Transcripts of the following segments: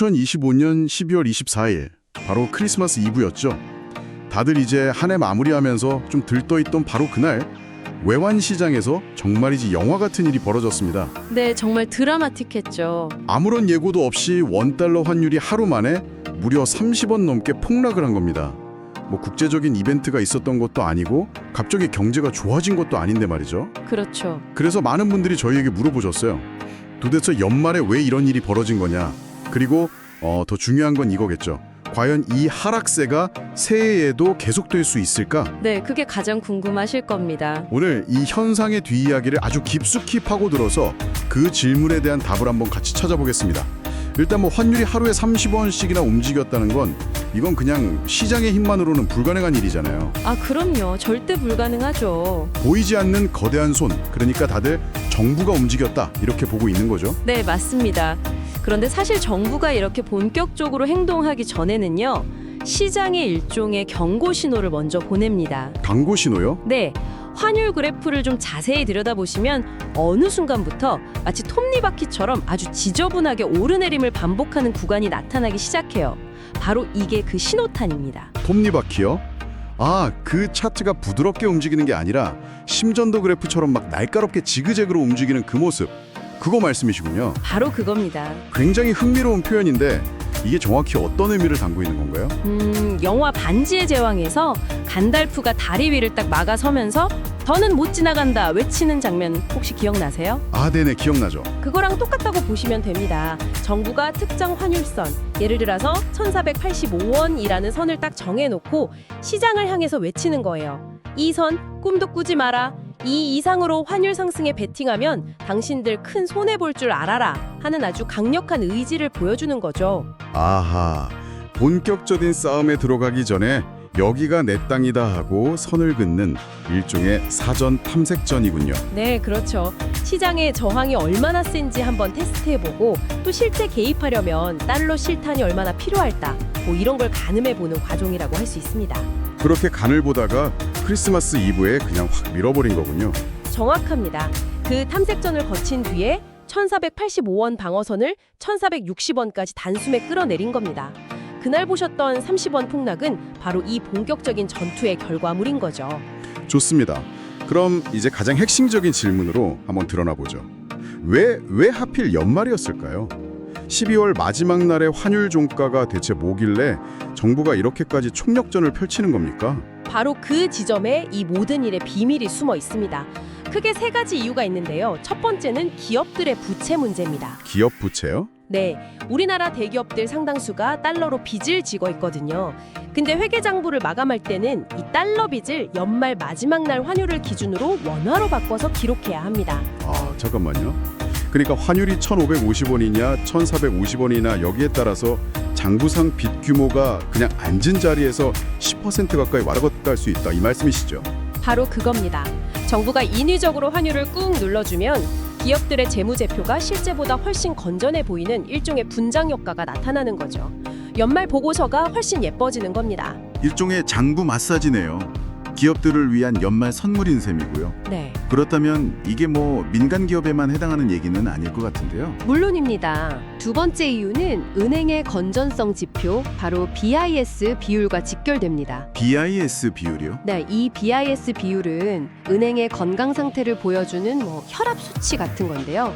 2025년 12월 24일 바로 크리스마스 이브였죠. 다들 이제 한 해 마무리하면서 좀 들떠있던 바로 그날 외환 시장에서 정말이지 영화 같은 일이 벌어졌습니다. 네, 정말 드라마틱했죠. 아무런 예고도 없이 원달러 환율이 하루 만에 무려 30원 넘게 폭락을 한 겁니다. 뭐 국제적인 이벤트가 있었던 것도 아니고 갑자기 경제가 좋아진 것도 아닌데 말이죠. 그렇죠. 그래서 많은 분들이 저희에게 물어보셨어요. 도대체 연말에 왜 이런 일이 벌어진 거냐? 그리고 어, 더 중요한 건 이거겠죠. 과연 이 하락세가 새해에도 계속될 수 있을까? 네, 그게 가장 궁금하실 겁니다. 오늘 이 현상의 뒷이야기를 아주 깊숙이 파고들어서 그 질문에 대한 답을 한번 같이 찾아보겠습니다. 일단 뭐 환율이 하루에 30원씩이나 움직였다는 건 이건 그냥 시장의 힘만으로는 불가능한 일이잖아요. 아, 그럼요. 절대 불가능하죠. 보이지 않는 거대한 손, 그러니까 다들 정부가 움직였다 이렇게 보고 있는 거죠. 네, 맞습니다. 그런데 사실 정부가 이렇게 본격적으로 행동하기 전에는요. 시장의 일종의 경고 신호를 먼저 보냅니다. 광고 신호요? 네. 환율 그래프를 좀 자세히 들여다보시면 어느 순간부터 마치 톱니바퀴처럼 아주 지저분하게 오르내림을 반복하는 구간이 나타나기 시작해요. 바로 이게 그 신호탄입니다. 톱니바퀴요? 아, 그 차트가 부드럽게 움직이는 게 아니라 심전도 그래프처럼 막 날카롭게 지그재그로 움직이는 그 모습. 그거 말씀이시군요. 바로 그겁니다. 굉장히 흥미로운 표현인데 이게 정확히 어떤 의미를 담고 있는 건가요? 음, 영화 반지의 제왕에서 간달프가 다리 위를 딱 막아서면서 더는 못 지나간다 외치는 장면 혹시 기억나세요? 아, 네네, 기억나죠. 그거랑 똑같다고 보시면 됩니다. 정부가 특정 환율선, 예를 들어서 1485원이라는 선을 딱 정해놓고 시장을 향해서 외치는 거예요. 이 선 꿈도 꾸지 마라. 이 이상으로 환율 상승에 베팅하면 당신들 큰 손해 볼 줄 알아라 하는 아주 강력한 의지를 보여주는 거죠. 아하, 본격적인 싸움에 들어가기 전에 여기가 내 땅이다 하고 선을 긋는 일종의 사전 탐색전이군요. 네, 그렇죠. 시장의 저항이 얼마나 센지 한번 테스트해보고 또 실제 개입하려면 달러 실탄이 얼마나 필요할까 뭐 이런 걸 가늠해보는 과정이라고 할 수 있습니다. 그렇게 간을 보다가 크리스마스 이브에 그냥 확 밀어버린 거군요. 정확합니다. 그 탐색전을 거친 뒤에 1485원 방어선을 1460원까지 단숨에 끌어내린 겁니다. 그날 보셨던 30원 폭락은 바로 이 본격적인 전투의 결과물인 거죠. 좋습니다. 그럼 이제 가장 핵심적인 질문으로 한번 드러나 보죠. 왜, 왜 하필 연말이었을까요? 12월 마지막 날의 환율 종가가 대체 뭐길래 정부가 이렇게까지 총력전을 펼치는 겁니까? 바로 그 지점에 이 모든 일의 비밀이 숨어 있습니다. 크게 세 가지 이유가 있는데요. 첫 번째는 기업들의 부채 문제입니다. 기업 부채요? 네, 우리나라 대기업들 상당수가 달러로 빚을 지고 있거든요. 근데 회계 장부를 마감할 때는 이 달러 빚을 연말 마지막 날 환율을 기준으로 원화로 바꿔서 기록해야 합니다. 아, 잠깐만요. 그러니까 환율이 1,550원이냐 1,450원이나 여기에 따라서 장부상 빚 규모가 그냥 앉은 자리에서 10% 가까이 왔다 갔다 할수 있다 이 말씀이시죠? 바로 그겁니다. 정부가 인위적으로 환율을 꾹 눌러주면 기업들의 재무제표가 실제보다 훨씬 건전해 보이는 일종의 분장 효과가 나타나는 거죠. 연말 보고서가 훨씬 예뻐지는 겁니다. 일종의 장부 마사지네요. 기업들을 위한 연말 선물인 셈이고요. 네, 그렇다면 이게 뭐 민간 기업에만 해당하는 얘기는 아닐 것 같은데요. 물론입니다. 두 번째 이유는 은행의 건전성 지표, 바로 BIS 비율과 직결됩니다. BIS 비율이요? 네, 이 BIS 비율은 은행의 건강 상태를 보여주는 뭐 혈압 수치 같은 건데요.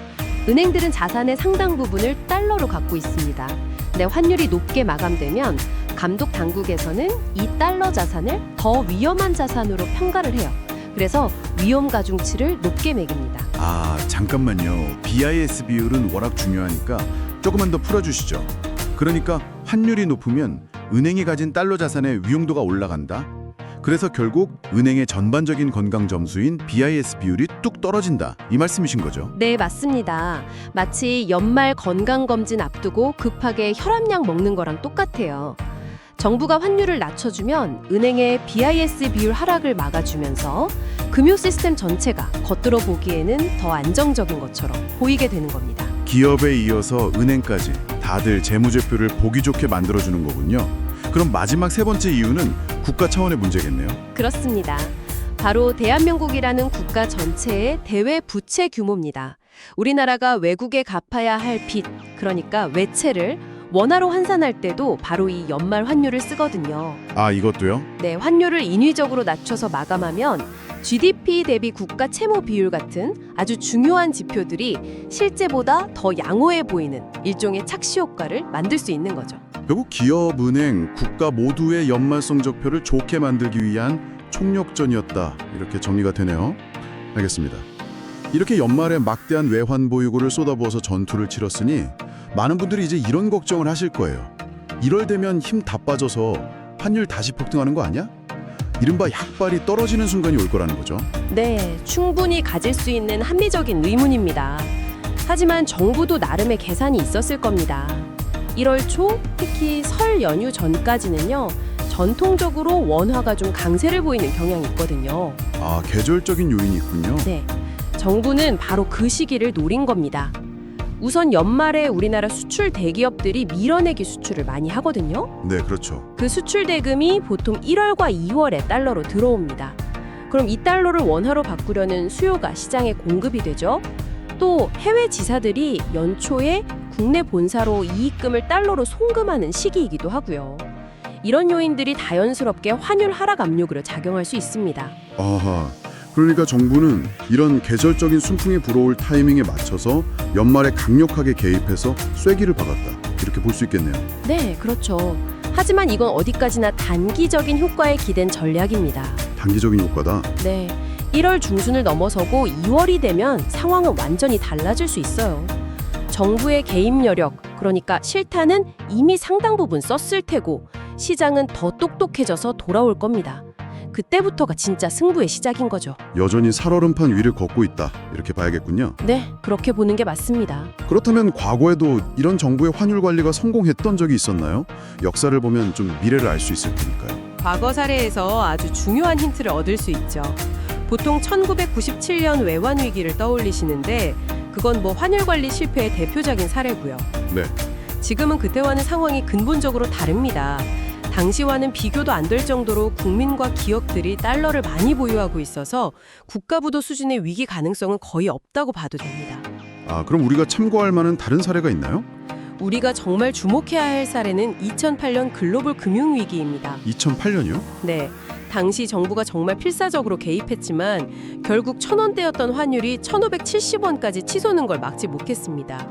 은행들은 자산의 상당 부분을 달러로 갖고 있습니다. 근데 환율이 높게 마감되면 감독 당국에서는 이 달러 자산을 더 위험한 자산으로 평가를 해요. 그래서 위험 가중치를 높게 매깁니다. 아 잠깐만요. BIS 비율은 워낙 중요하니까 조금만 더 풀어주시죠. 그러니까 환율이 높으면 은행이 가진 달러 자산의 위용도가 올라간다. 그래서 결국 은행의 전반적인 건강 점수인 BIS 비율이 뚝 떨어진다. 이 말씀이신 거죠. 네, 맞습니다. 마치 연말 건강 검진 앞두고 급하게 혈압약 먹는 거랑 똑같아요. 정부가 환율을 낮춰주면 은행의 BIS 비율 하락을 막아주면서 금융 시스템 전체가 겉들어 보기에는 더 안정적인 것처럼 보이게 되는 겁니다. 기업에 이어서 은행까지 다들 재무제표를 보기 좋게 만들어주는 거군요. 그럼 마지막 세 번째 이유는 국가 차원의 문제겠네요. 그렇습니다. 바로 대한민국이라는 국가 전체의 대외 부채 규모입니다. 우리나라가 외국에 갚아야 할 빚, 그러니까 외채를 원화로 환산할 때도 바로 이 연말 환율을 쓰거든요. 아, 이것도요? 네, 환율을 인위적으로 낮춰서 마감하면 GDP 대비 국가 채무 비율 같은 아주 중요한 지표들이 실제보다 더 양호해 보이는 일종의 착시 효과를 만들 수 있는 거죠. 결국 기업, 은행, 국가 모두의 연말 성적표를 좋게 만들기 위한 총력전이었다. 이렇게 정리가 되네요. 알겠습니다. 이렇게 연말에 막대한 외환 보유고를 쏟아부어서 전투를 치렀으니 많은 분들이 이제 이런 걱정을 하실 거예요. 1월 되면 힘 다 빠져서 환율 다시 폭등하는 거 아니야? 이른바 약발이 떨어지는 순간이 올 거라는 거죠. 네, 충분히 가질 수 있는 합리적인 의문입니다. 하지만 정부도 나름의 계산이 있었을 겁니다. 1월 초, 특히 설 연휴 전까지는요, 전통적으로 원화가 좀 강세를 보이는 경향이 있거든요. 아, 계절적인 요인이 있군요. 네, 정부는 바로 그 시기를 노린 겁니다. 우선 연말에 우리나라 수출 대기업들이 밀어내기 수출을 많이 하거든요. 네, 그렇죠. 그 수출 대금이 보통 1월과 2월에 달러로 들어옵니다. 그럼 이 달러를 원화로 바꾸려는 수요가 시장에 공급이 되죠. 또 해외 지사들이 연초에 국내 본사로 이익금을 달러로 송금하는 시기이기도 하고요. 이런 요인들이 자연스럽게 환율 하락 압력으로 작용할 수 있습니다. 아하. 그러니까 정부는 이런 계절적인 순풍이 불어올 타이밍에 맞춰서 연말에 강력하게 개입해서 쐐기를 박았다. 이렇게 볼 수 있겠네요. 네, 그렇죠. 하지만 이건 어디까지나 단기적인 효과에 기댄 전략입니다. 단기적인 효과다. 네. 1월 중순을 넘어서고 2월이 되면 상황은 완전히 달라질 수 있어요. 정부의 개입 여력, 그러니까 실타는 이미 상당 부분 썼을 테고 시장은 더 똑똑해져서 돌아올 겁니다. 그때부터가 진짜 승부의 시작인 거죠. 여전히 살얼음판 위를 걷고 있다. 이렇게 봐야겠군요. 네, 그렇게 보는 게 맞습니다. 그렇다면 과거에도 이런 정부의 환율 관리가 성공했던 적이 있었나요? 역사를 보면 좀 미래를 알 수 있을 테니까요. 과거 사례에서 아주 중요한 힌트를 얻을 수 있죠. 보통 1997년 외환 위기를 떠올리시는데 그건 뭐 환율 관리 실패의 대표적인 사례고요. 네. 지금은 그때와는 상황이 근본적으로 다릅니다. 당시와는 비교도 안 될 정도로 국민과 기업들이 달러를 많이 보유하고 있어서 국가부도 수준의 위기 가능성은 거의 없다고 봐도 됩니다. 아, 그럼 우리가 참고할 만한 다른 사례가 있나요? 우리가 정말 주목해야 할 사례는 2008년 글로벌 금융위기입니다. 2008년이요? 네. 당시 정부가 정말 필사적으로 개입했지만 결국 천 원대였던 환율이 1,570원까지 치솟는 걸 막지 못했습니다.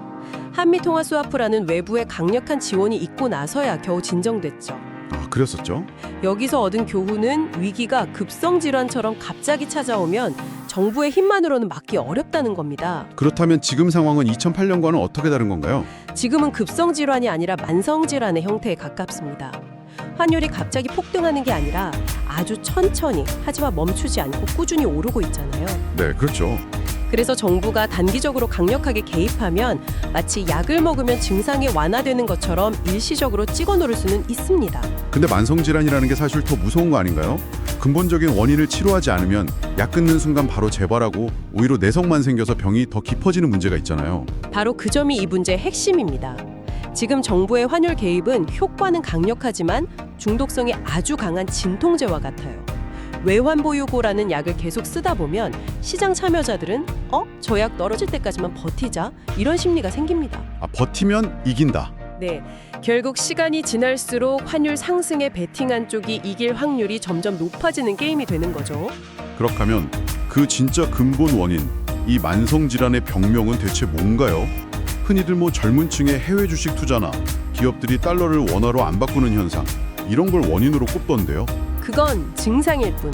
한미 통화 스와프라는 외부의 강력한 지원이 있고 나서야 겨우 진정됐죠. 아, 그랬었죠. 여기서 얻은 교훈은 위기가 급성 질환처럼 갑자기 찾아오면 정부의 힘만으로는 막기 어렵다는 겁니다. 그렇다면 지금 상황은 2008년과는 어떻게 다른 건가요? 지금은 급성 질환이 아니라 만성 질환의 형태에 가깝습니다. 환율이 갑자기 폭등하는 게 아니라 아주 천천히 하지만 멈추지 않고 꾸준히 오르고 있잖아요. 네, 그렇죠. 그래서 정부가 단기적으로 강력하게 개입하면 마치 약을 먹으면 증상이 완화되는 것처럼 일시적으로 찍어 놓을 수는 있습니다. 근데 만성 질환이라는 게 사실 더 무서운 거 아닌가요? 근본적인 원인을 치료하지 않으면 약 끊는 순간 바로 재발하고 오히려 내성만 생겨서 병이 더 깊어지는 문제가 있잖아요. 바로 그 점이 이 문제의 핵심입니다. 지금 정부의 환율 개입은 효과는 강력하지만 중독성이 아주 강한 진통제와 같아요. 외환보유고라는 약을 계속 쓰다 보면 시장 참여자들은 어? 저 약 떨어질 때까지만 버티자 이런 심리가 생깁니다. 아, 버티면 이긴다. 네, 결국 시간이 지날수록 환율 상승에 베팅한 쪽이 이길 확률이 점점 높아지는 게임이 되는 거죠. 그렇다면 그 진짜 근본 원인, 이 만성 질환의 병명은 대체 뭔가요? 흔히들 뭐 젊은 층의 해외 주식 투자나 기업들이 달러를 원화로 안 바꾸는 현상 이런 걸 원인으로 꼽던데요. 그건 증상일 뿐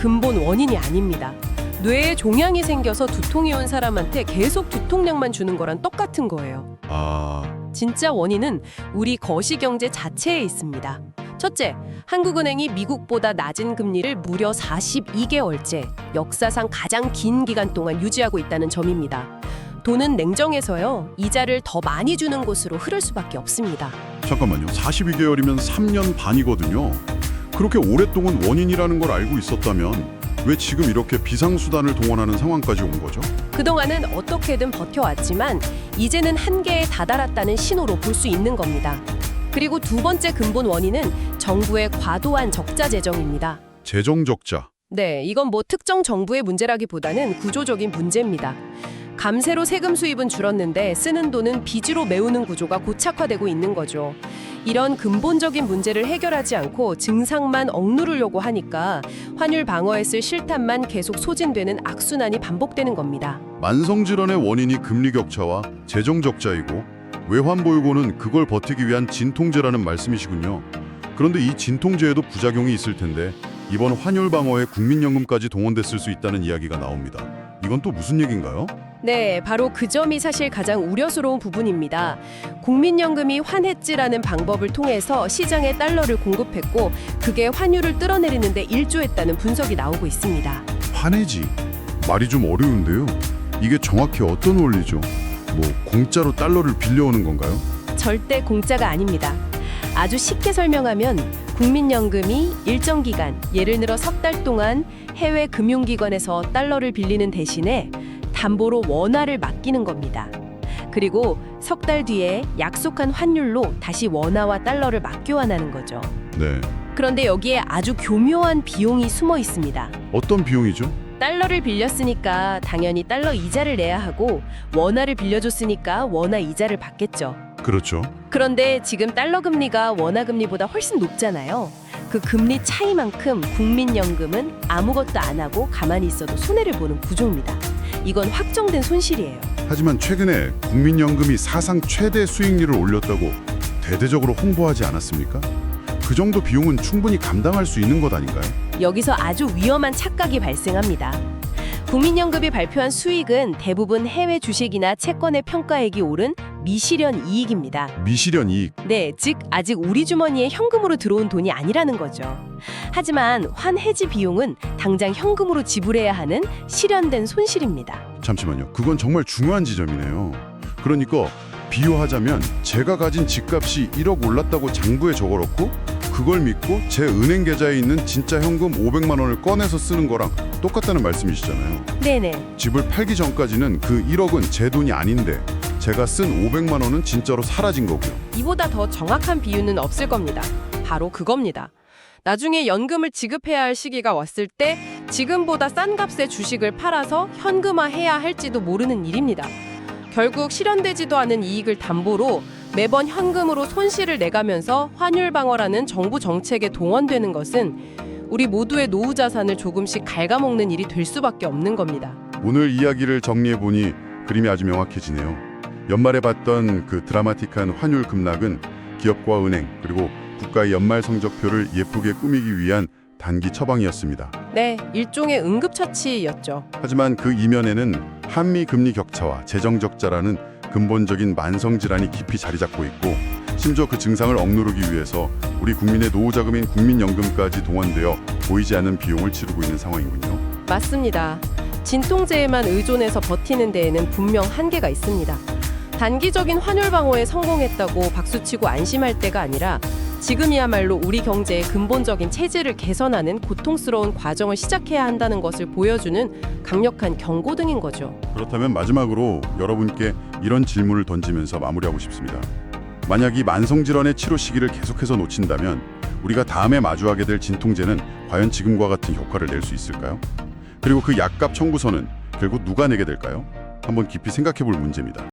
근본 원인이 아닙니다. 뇌에 종양이 생겨서 두통이 온 사람한테 계속 두통약만 주는 거랑 똑같은 거예요. 아, 진짜 원인은 우리 거시 경제 자체에 있습니다. 첫째, 한국은행이 미국보다 낮은 금리를 무려 42개월째 역사상 가장 긴 기간 동안 유지하고 있다는 점입니다. 돈은 냉정해서요. 이자를 더 많이 주는 곳으로 흐를 수밖에 없습니다. 잠깐만요. 42개월이면 3년 반이거든요. 그렇게 오랫동안 원인이라는 걸 알고 있었다면 왜 지금 이렇게 비상수단을 동원하는 상황까지 온 거죠? 그동안은 어떻게든 버텨왔지만 이제는 한계에 다다랐다는 신호로 볼 수 있는 겁니다. 그리고 두 번째 근본 원인은 정부의 과도한 적자 재정입니다. 재정 적자. 네, 이건 뭐 특정 정부의 문제라기보다는 구조적인 문제입니다. 감세로 세금 수입은 줄었는데 쓰는 돈은 빚으로 메우는 구조가 고착화되고 있는 거죠. 이런 근본적인 문제를 해결하지 않고 증상만 억누르려고 하니까 환율 방어에 쓸 실탄만 계속 소진되는 악순환이 반복되는 겁니다. 만성 질환의 원인이 금리 격차와 재정 적자이고 외환 보유고는 그걸 버티기 위한 진통제라는 말씀이시군요. 그런데 이 진통제에도 부작용이 있을 텐데 이번 환율 방어에 국민연금까지 동원됐을 수 있다는 이야기가 나옵니다. 이건 또 무슨 얘기인가요? 네, 바로 그 점이 사실 가장 우려스러운 부분입니다. 국민연금이 환해지라는 방법을 통해서 시장에 달러를 공급했고 그게 환율을 끌어내리는데 일조했다는 분석이 나오고 있습니다. 환해지 말이 좀 어려운데요. 이게 정확히 어떤 원리죠? 뭐 공짜로 달러를 빌려오는 건가요? 절대 공짜가 아닙니다. 아주 쉽게 설명하면 국민연금이 일정 기간, 예를 들어 석 달 동안 해외 금융기관에서 달러를 빌리는 대신에 담보로 원화를 맡기는 겁니다. 그리고 석 달 뒤에 약속한 환율로 다시 원화와 달러를 맞교환하는 거죠. 네. 그런데 여기에 아주 교묘한 비용이 숨어 있습니다. 어떤 비용이죠? 달러를 빌렸으니까 당연히 달러 이자를 내야 하고 원화를 빌려줬으니까 원화 이자를 받겠죠. 그렇죠. 그런데 지금 달러 금리가 원화 금리보다 훨씬 높잖아요. 그 금리 차이만큼 국민연금은 아무것도 안 하고 가만히 있어도 손해를 보는 구조입니다. 이건 확정된 손실이에요. 하지만 최근에 국민연금이 사상 최대 수익률을 올렸다고 대대적으로 홍보하지 않았습니까? 그 정도 비용은 충분히 감당할 수 있는 것 아닌가요? 여기서 아주 위험한 착각이 발생합니다. 국민연금이 발표한 수익은 대부분 해외 주식이나 채권의 평가액이 오른 미실현 이익입니다. 미실현 이익. 네, 즉 아직 우리 주머니에 현금으로 들어온 돈이 아니라는 거죠. 하지만 환해지 비용은 당장 현금으로 지불해야 하는 실현된 손실입니다. 잠시만요. 그건 정말 중요한 지점이네요. 그러니까 비유하자면 제가 가진 집값이 1억 올랐다고 장부에 적어놓고 그걸 믿고 제 은행 계좌에 있는 진짜 현금 500만 원을 꺼내서 쓰는 거랑 똑같다는 말씀이시잖아요. 네네. 집을 팔기 전까지는 그 1억은 제 돈이 아닌데 제가 쓴 500만 원은 진짜로 사라진 거고요. 이보다 더 정확한 비유는 없을 겁니다. 바로 그겁니다. 나중에 연금을 지급해야 할 시기가 왔을 때 지금보다 싼 값의 주식을 팔아서 현금화해야 할지도 모르는 일입니다. 결국 실현되지도 않은 이익을 담보로 매번 현금으로 손실을 내가면서 환율 방어라는 정부 정책에 동원되는 것은 우리 모두의 노후 자산을 조금씩 갉아먹는 일이 될 수밖에 없는 겁니다. 오늘 이야기를 정리해 보니 그림이 아주 명확해지네요. 연말에 봤던 그 드라마틱한 환율 급락은 기업과 은행 그리고 국가의 연말 성적표를 예쁘게 꾸미기 위한 단기 처방이었습니다. 네, 일종의 응급처치였죠. 하지만 그 이면에는 한미 금리 격차와 재정 적자라는 근본적인 만성 질환이 깊이 자리 잡고 있고 심지어 그 증상을 억누르기 위해서 우리 국민의 노후 자금인 국민연금까지 동원되어 보이지 않는 비용을 치르고 있는 상황이군요. 맞습니다. 진통제에만 의존해서 버티는 데에는 분명 한계가 있습니다. 단기적인 환율 방어에 성공했다고 박수치고 안심할 때가 아니라 지금이야말로 우리 경제의 근본적인 체질을 개선하는 고통스러운 과정을 시작해야 한다는 것을 보여주는 강력한 경고등인 거죠. 그렇다면 마지막으로 여러분께 이런 질문을 던지면서 마무리하고 싶습니다. 만약 이 만성 질환의 치료 시기를 계속해서 놓친다면 우리가 다음에 마주하게 될 진통제는 과연 지금과 같은 효과를 낼 수 있을까요? 그리고 그 약값 청구서는 결국 누가 내게 될까요? 한번 깊이 생각해 볼 문제입니다.